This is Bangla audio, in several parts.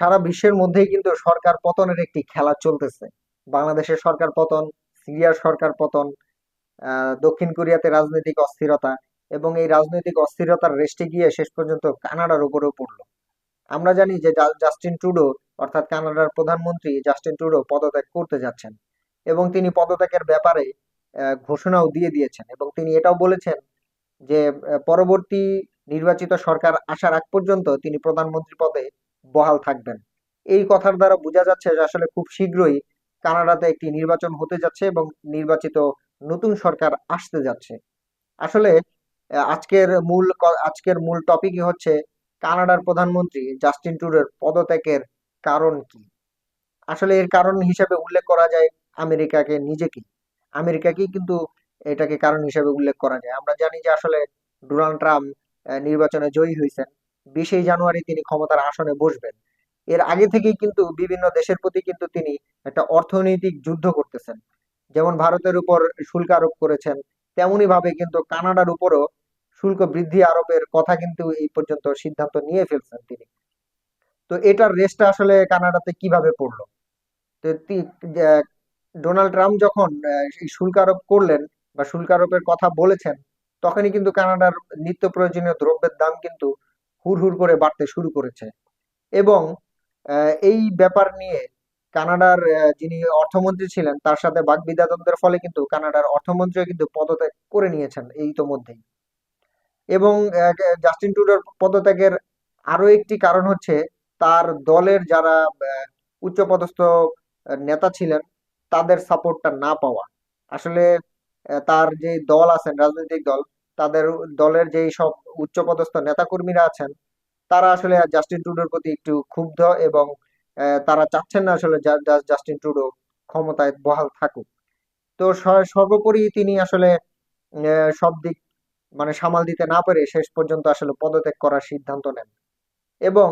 সারা বিশ্বের মধ্যেই কিন্তু সরকার পতনের একটি খেলা চলতেছে। বাংলাদেশের সরকার পতন, সিরিয়ার সরকার পতন দক্ষিণ কোরিয়াতে রাজনৈতিক অস্থিরতা এবং এই রাজনৈতিক অস্থিরতার রেস্টে গিয়ে শেষ পর্যন্ত কানাডার উপরেও পড়ল। আমরা জানি যে জাস্টিন ট্রুডো, অর্থাৎ কানাডার প্রধানমন্ত্রী জাস্টিন ট্রুডো পদত্যাগ করতে যাচ্ছেন এবং তিনি পদত্যাগের ব্যাপারে ঘোষণাও দিয়ে দিয়েছেন এবং তিনি এটাও বলেছেন যে পরবর্তী নির্বাচিত সরকার আসার আগ পর্যন্ত তিনি প্রধানমন্ত্রী পদে বহাল থাকবেন। এই কথার দ্বারা বোঝা যাচ্ছে যে আসলে খুব শীঘ্রই কানাডাতে একটি নির্বাচন হতে যাচ্ছে এবং নির্বাচিত নতুন সরকার আসতে যাচ্ছে। আসলে আজকের মূল আজকের মূল টপিকই হচ্ছে কানাডার প্রধানমন্ত্রী জাস্টিন ট্রুডোর পদত্যাগের কারণ কি? আসলে এর কারণ হিসেবে উল্লেখ করা যায় আমেরিকাকে নিজেকে। আমেরিকাকেই কিন্তু এটাকে কারণ হিসেবে উল্লেখ করা যায়। আমরা জানি যে আসলে ডোনাল্ড ট্রাম্প নির্বাচনে জয়ী হয়েছেন। বিশে জানুয়ারি তিনি ক্ষমতার আসনে বসবেন। এর আগে থেকেই কিন্তু বিভিন্ন দেশের প্রতি কিন্তু তিনি একটা অর্থনৈতিক যুদ্ধ করতেছেন। যেমন ভারতের উপর শুল্ক আরোপ করেছেন তেমনি ভাবে কিন্তু কানাডার উপরও শুল্ক বৃদ্ধি আরোপের কথা কিন্তু এই পর্যন্ত সিদ্ধান্ত নিয়ে ফেলছেন তিনি। তো এটার রেসটা আসলে কানাডাতে কীভাবে পড়ল? তো ডোনাল্ড ট্রাম্প যখন এই শুল্ক আরোপ করলেন বা শুল্ক আরোপের কথা বলেছেন, তখনই কিন্তু কানাডার নিত্য প্রয়োজনীয় দ্রব্যের দাম কিন্তু হুড় করে বাড়তে শুরু করেছে। এবং এই ব্যাপার নিয়ে কানাডার যিনি অর্থমন্ত্রী ছিলেন, তার সাথে বাকবিতণ্ডার ফলে কিন্তু কানাডার অর্থমন্ত্রীও কিন্তু পদত্যাগ করে নিয়েছেন এই তো মধ্যেই। এবং জাস্টিন টুডোর পদত্যাগের আরও একটি কারণ হচ্ছে তার দলের যারা উচ্চপদস্থ নেতা ছিলেন, তাদের সাপোর্টটা না পাওয়া। আসলে তার যে দল আছেন, রাজনৈতিক দল তাদের দলের যেই সব উচ্চপদস্থ নেতাকর্মীরা আছেন, তারা আসলে জাস্টিন ট্রুডোর প্রতি একটু ক্ষুব্ধ এবং তারা চাচ্ছেন না আসলে জাস্টিন ট্রুডো ক্ষমতায় বহাল থাকুক। তো সর্বোপরি তিনি আসলে সব দিক মানে সামাল দিতে না পেরে শেষ পর্যন্ত আসলে পদত্যাগ করার সিদ্ধান্ত নেন। এবং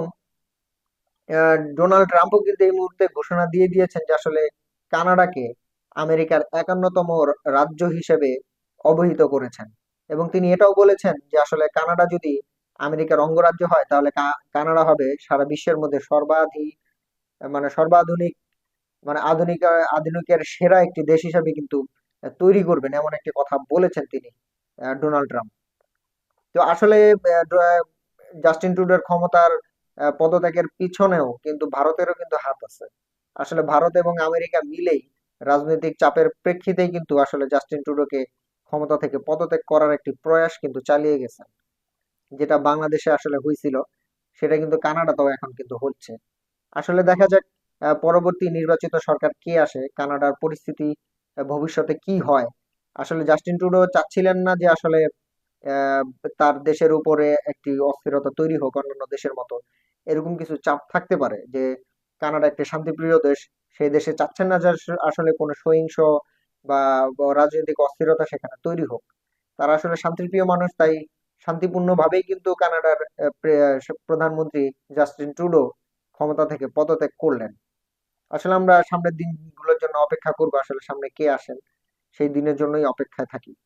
ডোনাল্ড ট্রাম্পও কিন্তু এই মুহূর্তে ঘোষণা দিয়ে দিয়েছেন যে আসলে কানাডাকে আমেরিকার একান্নতম রাজ্য হিসেবে অবহিত করেছেন। এবং তিনি এটাও বলেছেন যে আসলে কানাডা যদি আমেরিকার অঙ্গরাজ্য হয়, তাহলে কানাডা হবে সারা বিশ্বের মধ্যে সর্বাধিক মানে সর্বাধুনিক মানে আধুনিক, আধুনিকের সেরা একটি দেশ হিসেবে কিন্তু তৈরি করবেন এমন একটি কথা বলেছেন তিনি ডোনাল্ড ট্রাম্প। তো আসলে জাস্টিন ট্রুডোর ক্ষমতার পদত্যাগের পিছনেও কিন্তু ভারতেরও কিন্তু হাত আছে। আসলে ভারত এবং আমেরিকা মিলেই রাজনৈতিক চাপের প্রেক্ষিতেই কিন্তু আসলে জাস্টিন ট্রুডোকে ক্ষমতা থেকে পদত্যাগ করার একটি প্রয়াস কিন্তু চালিয়ে গেছেন যেটা বাংলাদেশে আসলে হয়েছিল সেটা কিন্তু কানাডাতেও এখন কিন্তু হচ্ছে। আসলে দেখা যাক পরবর্তী নির্বাচিত সরকার কে আসে, কানাডার পরিস্থিতি ভবিষ্যতে কি হয়। আসলে জাস্টিন ট্রুডো চাচ্ছিলেন না যে আসলে তার দেশের উপরে একটি অস্থিরতা তৈরি হোক, অন্যান্য দেশের মতো। এরকম কিছু চাপ থাকতে পারে যে, কানাডা একটি শান্তিপ্রিয় দেশ, সেই দেশে চাচ্ছেন না যে আসলে কোনো সহিংস বা রাজনৈতিক অস্থিরতা সেখানে তৈরি হোক। তারা আসলে শান্তিপ্রিয় মানুষ, তাই শান্তিপূর্ণ ভাবেই কিন্তু কানাডার প্রধানমন্ত্রী জাস্টিন ট্রুডো ক্ষমতা থেকে পদত্যাগ করলেন। আসলে আমরা সামনের দিনগুলোর জন্য অপেক্ষা করব, আসলে সামনে কে আসেন? সেই দিনের জন্যই অপেক্ষায় থাকি।